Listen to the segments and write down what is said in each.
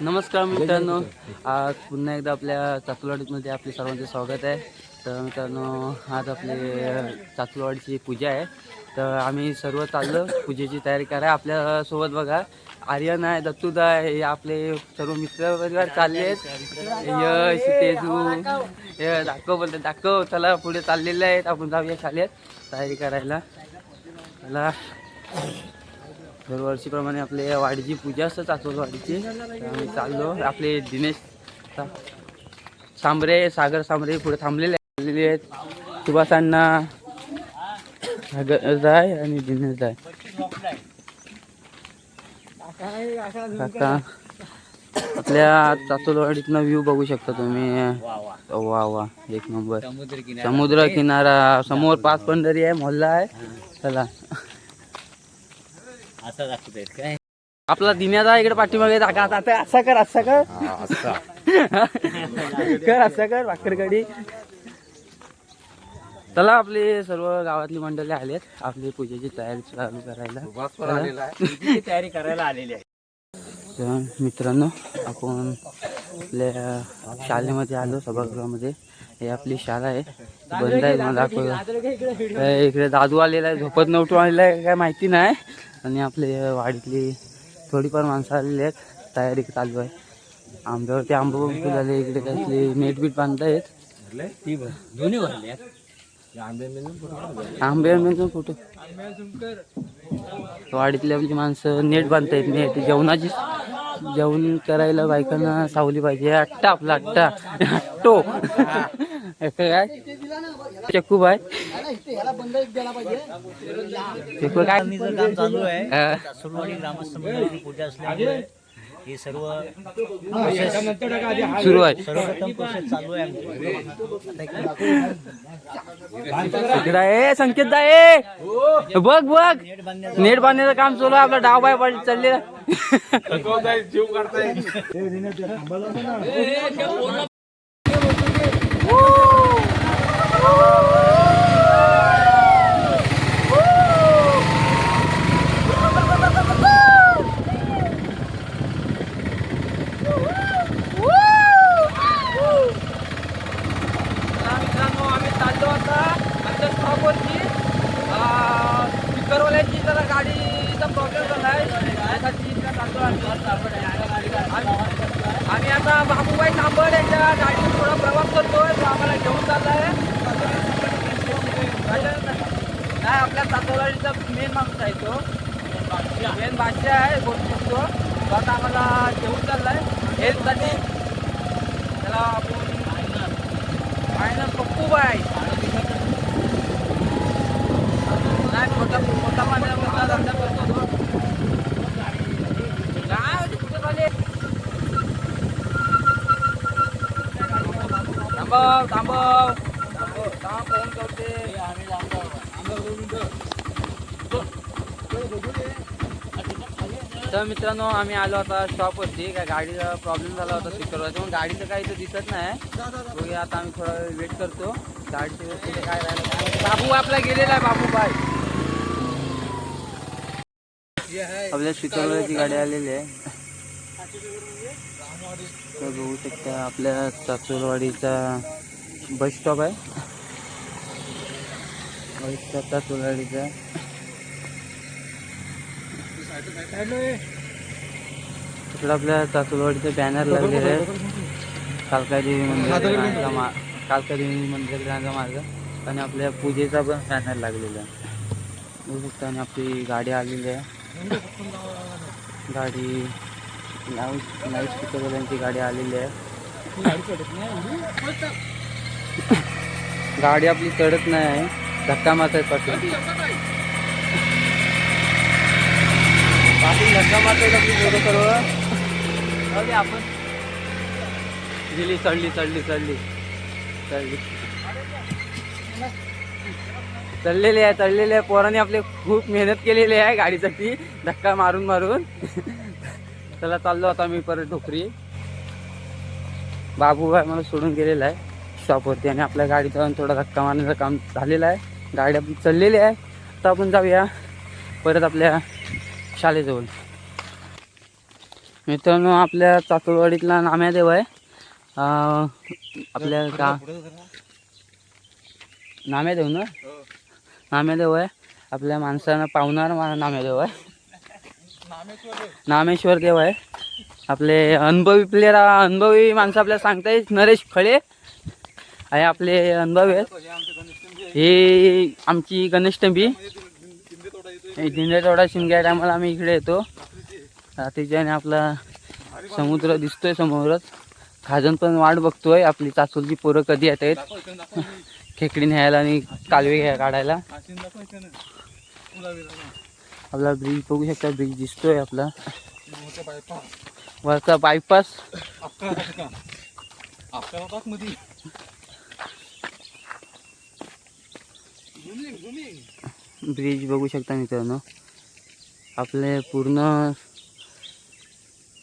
नमस्कार मित्रांनो. आज पुन्हा एकदा आपल्या चातुलवाडीमध्ये आपले सर्वांचे स्वागत आहे. तर मित्रांनो आज आपले चातुलवाडीची पूजा आहे. तर आम्ही सर्व चाललो. पूजेची तयारी करा. आपल्यासोबत बघा आर्यन आहे दत्तूदा आहे हे आपले सर्व मित्र परिवार चालले आहेत. यश तेजू हे दाखव बोलते दाखव. चला पुढे चाललेले आहेत. आपण जाऊया शाळेत. तयारी करायला. चला. दरवर्षीप्रमाणे आपले वाडीची पूजा असते चाचोलवाडीची आम्ही चाललो. आपले दिनेश सांबरे सागर सांबरे पुढे थांबलेले आलेले आहेत. सुभाषांना सागर जाय आणि दिनेश जाय काका आपल्या चाचोलवाडीतनं व्ह्यू बघू शकता तुम्ही. वा वा. एक नंबर समुद्र किनारा. समोर पाच पंढरी आहे मोहल्ला आहे. चला. असा दाखवत काय? आपला दिन्याचा इकडे पाठीमागे जागा आता. आता असा कर असा कर. कर असा कर भाकरकडी. चला आपले सर्व गावातली मंडळी आलेत. आपली पूजेची तयारी चालू करायला. तयारी करायला आलेली आहे. तर मित्रांनो आपण आपल्या शाळेमध्ये आलो सभागृहामध्ये. हे आपली शाळा आहे. बंद आहे मला दाखव काय इकडे दादू आलेला आहे झोपत नव्हतो आलेला आहे काय माहिती नाही. आणि आपले वाडीतली थोडीफार माणसं आलेली आहेत. तयारी चालू आहे. आंब्यावरती आंबा झाले इकडे कसले नेट बीट बांधतायत येत दोन्ही भरले आंबे आंब्याचा फोटो वाडीतली आपली माणसं नेट बांधतायत नेट. जेवणाची जेवण करायला बायकांना सावली पाहिजे. अट्टा आपला अट्टा अट्टो काय? चक्कू बाय. चक्कू काय? काम चालू आहे पूजा असल्यामुळे हे सर्व सुरू आहे सर्वप्रथम प्रोसेस चालू आहे ए संकेत दा ए. बघ बघ. नेट बांधण्याचं काम चालू आहे. आपला डाव बाय पड चाललेला. मित्रांनो आम्ही चाललो आता आमच्या स्टॉपवरची स्पीकरवाल्यांची जरा गाडीचा प्रॉब्लेम झाला आहे त्यासाठी इथं चाललो आम्ही. आम्ही आता बाबूबाई तांबड यांच्या गाडीवर थोडा प्रवास करतोय तो आम्हाला घेऊन चालला आहे नाही आपल्या चातोराडीचा मेन माणूस आहे तो. मेन बादशाह आहे गोष्टी तो. तो आता आम्हाला घेऊन चाललाय. हेल्थसाठी त्याला आपण फायनल पप्पू बाय नाही मोठा मोठा माझ्या करतो तो. काय होते कुठे झाले थांबव थांबव. हो, थांब फोन करते. तर मित्रांनो आम्ही आलो आता शॉपवरती काय गाडीचा प्रॉब्लेम झाला होता स्पीकरवरती म्हणून गाडीचं काही तर दिसत नाही. बघूया आता आम्ही थोडा वेळ वेट करतो. गाडीची व्यवस्थित काय राहिलं बाबू आपला गेलेला आहे बाबू बाय आपल्या स्पीकरवरची गाडी आलेली आहे. तर बघू शकता आपल्या चाचोलवाडीचा बस स्टॉप आहे. बस स्टॉप चाचोलवाडीचा तिकडं आपल्या चाचोलवाडीचे बॅनर लागलेले आहेत. कालका देवी मंदिराचा मा कालका देवी मंदिराकडे जाण्याचा मार्ग. आणि आपल्या पूजेचा पण बॅनर लागलेला आहे. बघू शकता आणि आपली गाडी आलेली आहे. गाडी लाऊड लाऊड स्पीकरवाल्यांची गाडी आलेली आहे. गाडी आपली चढत नाही आहे धक्का आहे पासून. पासून धक्का मारत आपली पोरं सर्व? आपण. गेली चढली चढली चढली. चढली. चढलेली आहे चढलेली आहे. पोरांनी आपले खूप मेहनत केलेली आहे गाडीसाठी. धक्का मारून मारून. चला चाललो आता मी परत ढोकरी. बाबू भाई मला सोडून गेलेला आहे शॉपवरती आणि आपल्या गाडीचा थोडा धक्का मारण्याचं काम झालेलं आहे. गाडी आपली चाललेली आहे. आता आपण जाऊया परत आपल्या शाळेजवळ. मित्रांनो आपल्या चातुरवाडीतला नाम्यादेव आहे. अं, आपल्या का नाम्यादेव ना? नाम्यादेव आहे. आपल्या माणसांना पावणार नाम्यादेव आहे. नामेश्वर देव आहे. आपले अनुभवी प्लेयर अनुभवी माणसं आपल्याला सांगता येईल नरेश खळे आहे आपले अनुभवी आहेत. हे आमची गणेश टंबी दिंडे शिमग्या टायमाला आम्ही इकडे येतो. रात्रीच्याने आपला समुद्र दिसतोय समोरच. खाजन पण वाट बघतोय. आपली चाचोलची पोरं कधी येत आहेत. खेकडी न्यायला आणि कालवे काढायला. आपला ब्रिज बघू शकता ब्रिज दिसतोय आपला. वरचा बायपास ब्रिज बघू शकता मित्रांनो. आपले पूर्ण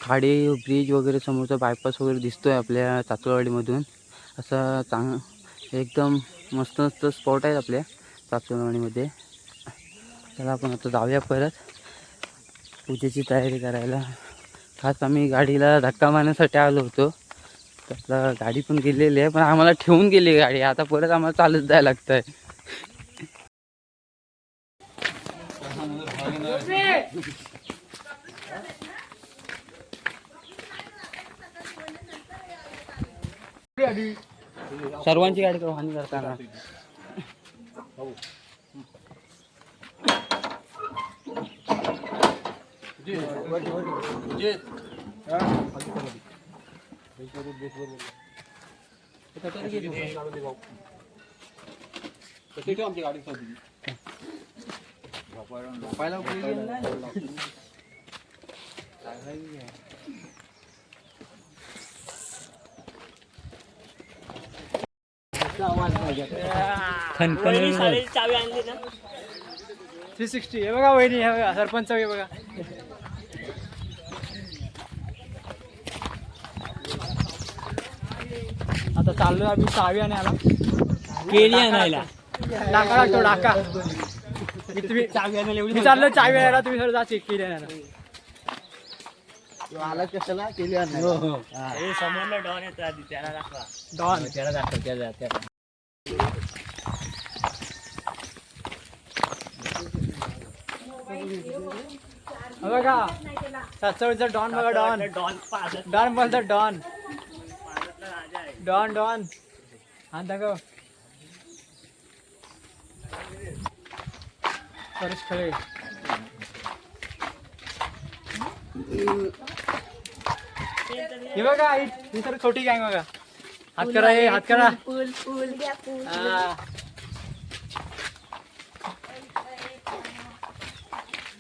खाडी ब्रिज वगैरे समोरचा बायपास वगैरे दिसतोय आपल्या चाचोळवाडीमधून असं चांग एकदम मस्त मस्त स्पॉट आहेत आपल्या चाचोळवाडीमध्ये चला आपण आता जाऊया परत. पूजेची तयारी करायला. खास आम्ही गाडीला धक्का मारण्यासाठी आलो होतो. त्यातला गाडी पण गेलेली आहे पण आम्हाला ठेवून गेली गाडी. आता परत आम्हाला चालत जायला लागत आहे सर्वांची गाडी करू हानी करताना. चावी आणली ना. Three sixty. हे बघा वहिनी हे बघा सरपंच हे बघा. आता चाललोय आम्ही चावी आणायला केली आणायला. डाका लागतो डाका. तुम्ही चावी आणायला एवढी मी चाललो चावी आणायला तुम्ही सर जा चेक केली आणायला. हे समोरला डॉन येतो आधी त्याला दाखवा. डॉन. त्याला दाखव त्याला त्याला हे बघा. सातसवडीचा डॉन बघा डॉन. डॉन डॉन बोलतो डॉन. डॉन डॉन हा दाखव परेश खळे हे बघा ही तर छोटी गँग बघा हात करा हे हात करा हा.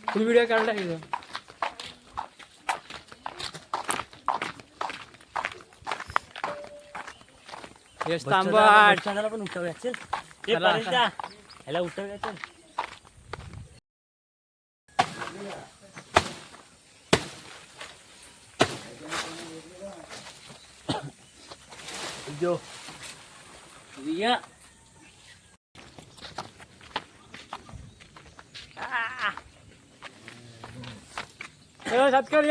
फुल व्हिडिओ काढला इथं यश तांबट बच्चाला पण उठवूया चल ते चला. पर्यंत जा. ह्याला उठवूया चल जो रिया यश हात कर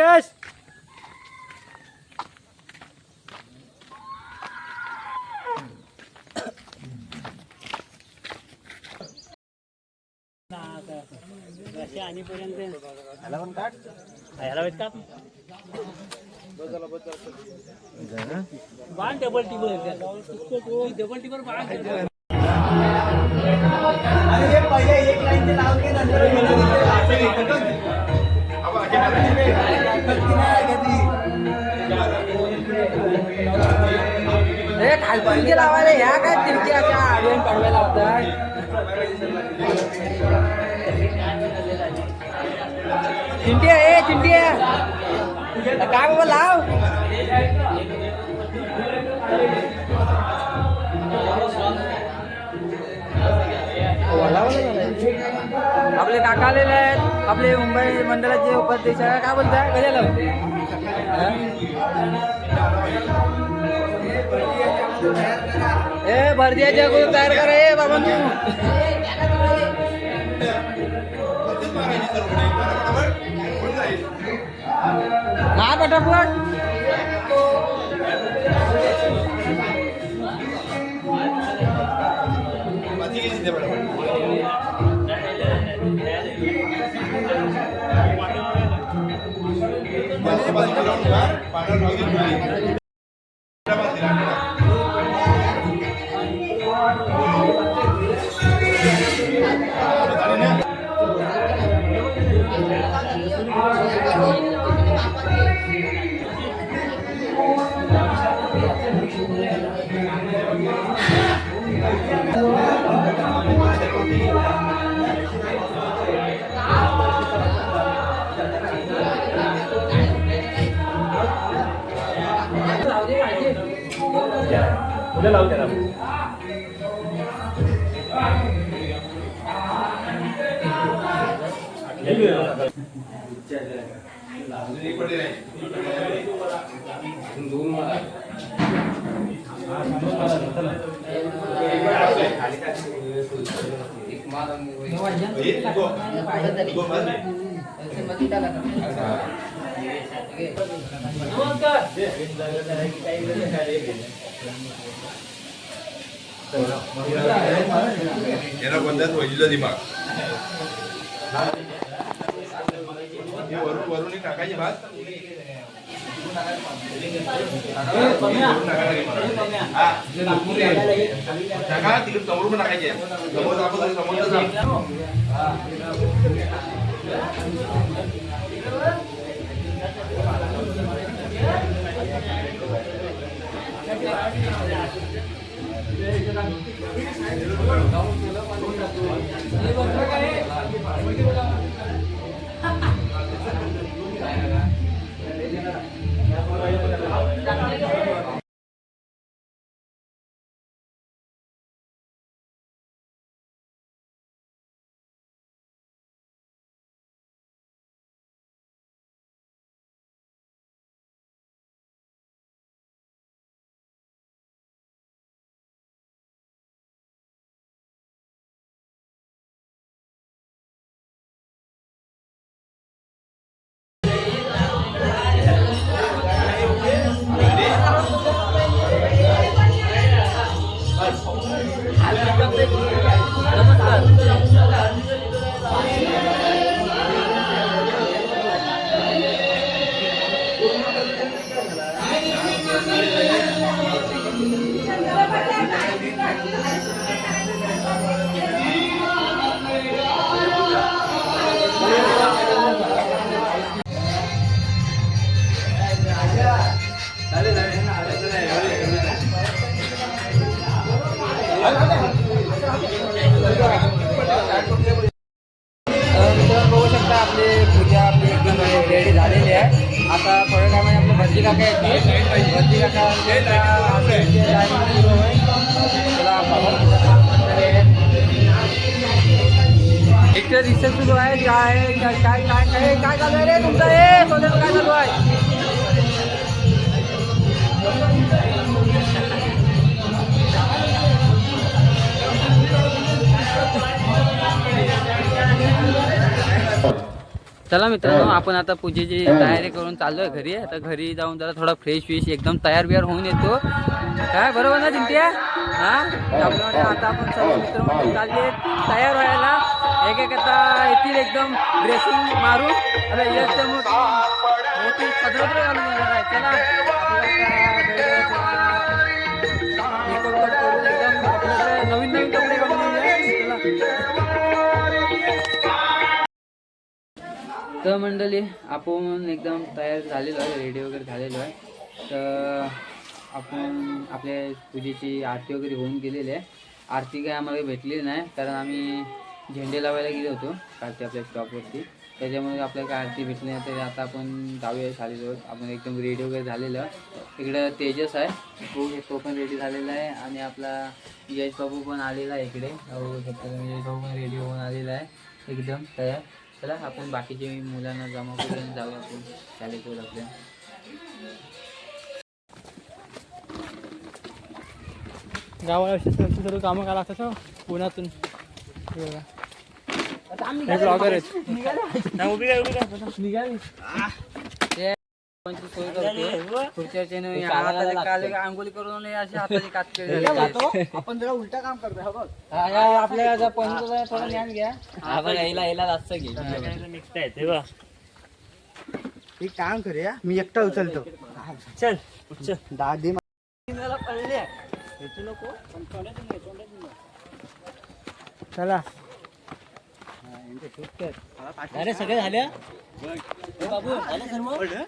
यश ह्याला पण काढ ह्याला बाण डबल डबल बाण लावायला ह्या काय तिरक्या अशा आडव्यान पाडव्या लावतात चिंटी ए चिंटी काय बाबा लाव आपले काका आलेले आहेत. आपले मुंबई मंडळाचे उपाध्यक्ष आहे. काय बोलताय? कशाला ए भरतीच्या गुरु तयार करा. ए बाबा Ngã vào trong lên Hãy subscribe cho kênh Ghiền Mì Gõ Để không bỏ lỡ những video hấp dẫn हे वरून वरून एक टाकायची भात वरून दिमाग घे मला. हा. टाका तिकडे समोर पण टाकायचे समोर दाखव समोर मित्रांनो आहे आता थोड्या टायमाने आपले भजी काका येतील भजी काका सुरू होईल चला एक रिसर्च सुरू आहे काय काय काय काय काय काय चालू आहे रे तुमचं हे सोन्याचं काय चालू आहे चला मित्रांनो आपण आता पूजेची तयारी करून चाललोय घरी. आता घरी जाऊन जरा थोडा फ्रेश विश एकदम तयार बियार होऊन येतो. काय बरोबर ना चिंट्या हा? त्यामुळे आता आपण सर्व मित्र चालले तयार व्हायला. एक एक आता येतील एकदम ड्रेसिंग मारून. मोठी घालून चला. नवीन नवीन कपडे तर मंडळी आपण एकदम तयार झालेलो आहे रेडी वगैरे झालेलो आहे. तर आपण आपल्या पूजेची आरती वगैरे होऊन गेलेली आहे. आरती काय आम्हाला भेटली नाही कारण आम्ही झेंडे लावायला गेलो होतो आरती आपल्या स्टॉपवरती त्याच्यामुळे आपल्याला काय आरती भेटली नाही तर आता आपण जाऊया झालेलो आपण एकदम रेडी वगैरे झालेलो आहे. इकडं तेजस आहे तो तो पण रेडी झालेला आहे. आणि आपला यश बाबू पण आलेला आहे इकडे. यश बाबू पण रेडी होऊन आलेला आहे. एकदम तयार. चला आपण बाकीचे मुलांना जमा करून जाऊया आपण. शाळेत आपल्या. गावाला सर्व सर्व कामं करायला असतात पुण्यातून. हे बघा. हे ब्लॉगर आहेत. नाही, उभी काय उभी काय निघाली. सोय करतो पुढच्या चेने हाताने काले आंघोळी करून अशी हाताची कातके झाली. आपण जरा उलटा काम हा बघ. हा, या आपल्या जरा थोडं ज्ञान घ्या. आपण यायला यायला जास्त घे. एक काम करूया मी एकटा उचलतो. चल चल. दादी चला. अरे सगळे झाले? बाबू झालं सर्व?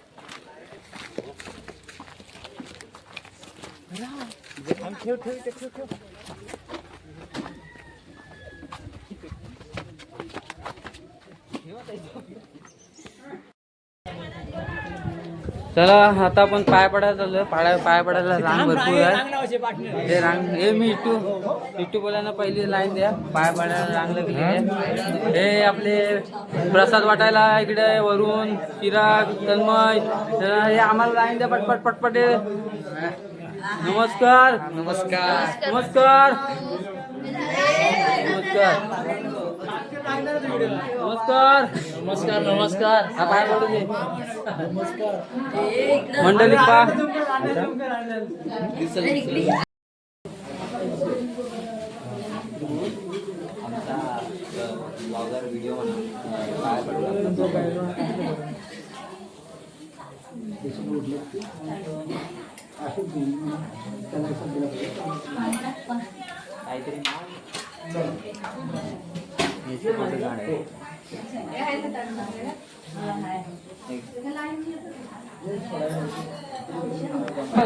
ठेव ठेव ठेव ठेव ठेव चला आता आपण पाय पडायला चाललोय. पाय पाय पडायला रांग भरपूर आहे. हे रांग हे मी इटू इटू बोलायला पहिली लाईन द्या. पाय पडायला रांग लागली आहे. हे आपले प्रसाद वाटायला इकडे वरून चिराग तन्मय. हे आम्हाला लाईन द्या पटपट पटपट. नमस्कार. नमस्कार. नमस्कार. नमस्कार. नमस्कार. नमस्कार नमस्कार. हा पाय पडू दे. मंडळी पा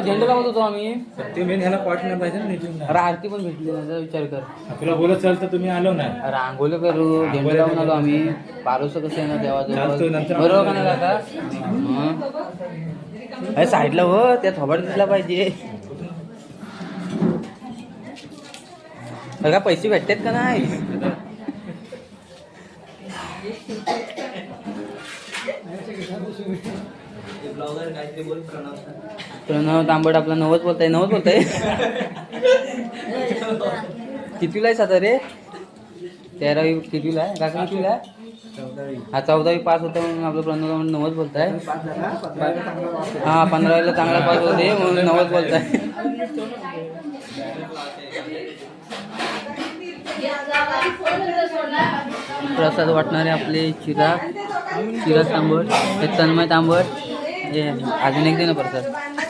झेंडू लावत होतो आम्ही ते मेन ह्याला पाठवलं पाहिजे ना अरे आरती पण भेटली नाही विचार कर. तुला बोलत चाल तर तुम्ही आलो नाही आंघोळ करू झेंडू लावून आलो आम्ही. बारोस कसं येणार चालतोय, नंतर बरोबर का नाही काका. अरे साईडला हो त्या थोबाड दिसला पाहिजे. बघा का पैसे भेटतात का नाही? प्रणव तांबड आपला नवच बोलताय नवच बोलताय. कितीला आहे साधा रे? तेरावी कितीला आहे? काका कितीला आहे? हा चौदावी पास होता म्हणून आपलं प्रणव नव्वद बोलत आहे हा पंधरावीला चांगला पास होते म्हणून बोलत आहे प्रसाद वाटणारे आपले चिराग चिराग तांबट हे तन्मय तांबट हे अजून एक दे ना प्रसाद.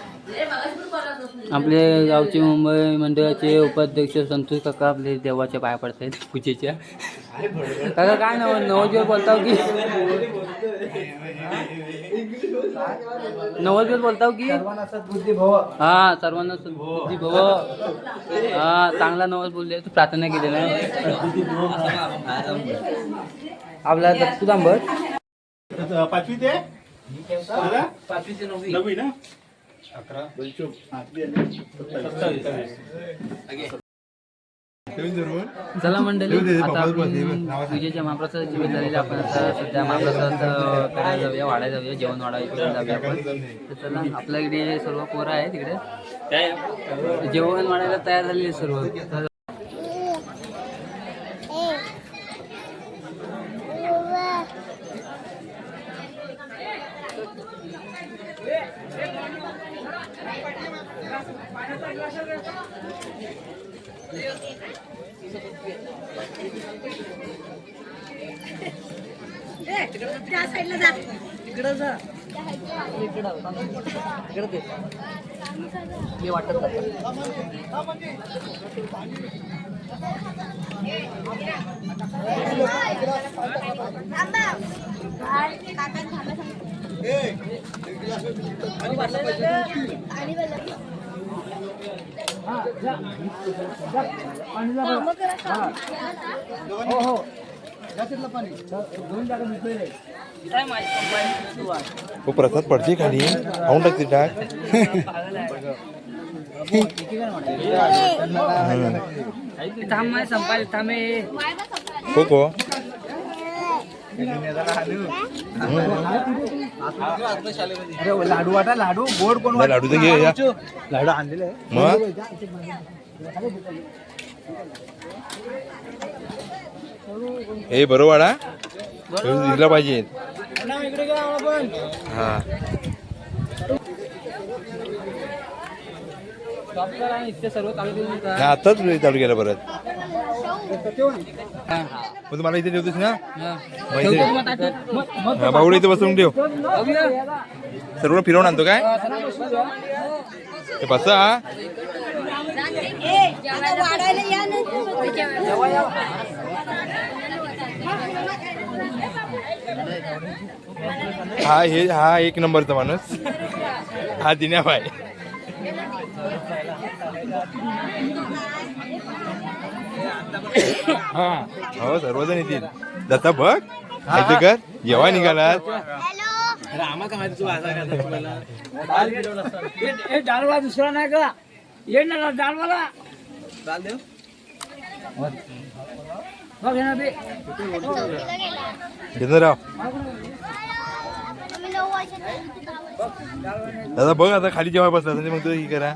आपले गावचे मुंबई मंडळाचे उपाध्यक्ष संतोष काका आपले देवाच्या पाया पडत आहेत पूजेच्या. काका काय नव नवदिवस बोलताव की? नवदिवस बोलताव की? हा सर्वांना बुद्धी भव. हा चांगला नवस बोलले तू प्रार्थना केली ना? आपला दत्तू तांबट पाचवी ते? पाचवीचे नववी. नववी ना? चला मंडळी आता आपण पूजेच्या महाप्रसादाची वेळ झालेली आपण आता सध्या महाप्रसाद करायला जाऊया वाढायला जाऊया जेवण वाढायला जाऊया आपण. तर चला आपल्याकडे सर्व पोरं आहे तिकडे जेवण वाढायला तयार झालेली सर्व. तर प्रसाद पडते खाली खाऊन टाकते टाक थांब संपायला थांबे हो को लाडू वाटा लाडू? गोड कोण लाडू तर घे या. लाडू आणलेले मग? हे बरोबर हा दिसला पाहिजे. इकडे घ्या आपण हा. नाही, आताच चालू केलं परत. मग तुम्हाला इथे ठेवतोस ना? बावडे इथे. बसून ठेव. सर्व फिरवून आणतो काय? बसा. हा हे हा एक नंबरचा माणूस. हा दिन्या भाई हा. हो सर्वजण येतील. दत्ता बघ. माहिती कर. जेव्हा निघालात. डालवा दुसरा नाही का? ये ना डालवाला बघ ना ते. राव. दादा बघ आता खाली जेव्हा बसला म्हणजे मग तू हे करा.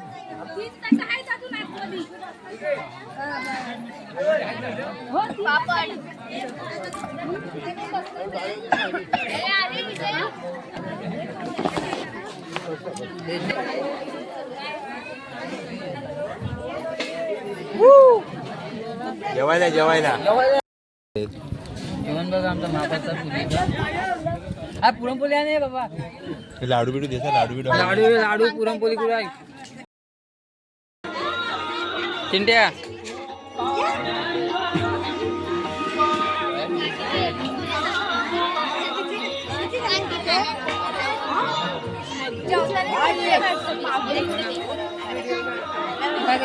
जेवायला जेवायला. जेवण बघा आमचा महापाचा पुरी हा पुरणपोळी आहे बाबा. लाडू बिडू देता लाडू बिडू. लाडू लाडू पुरणपोळी कुठे आहे? चिंट्या.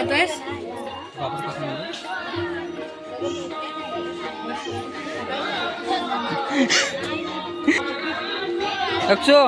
কত এস একশো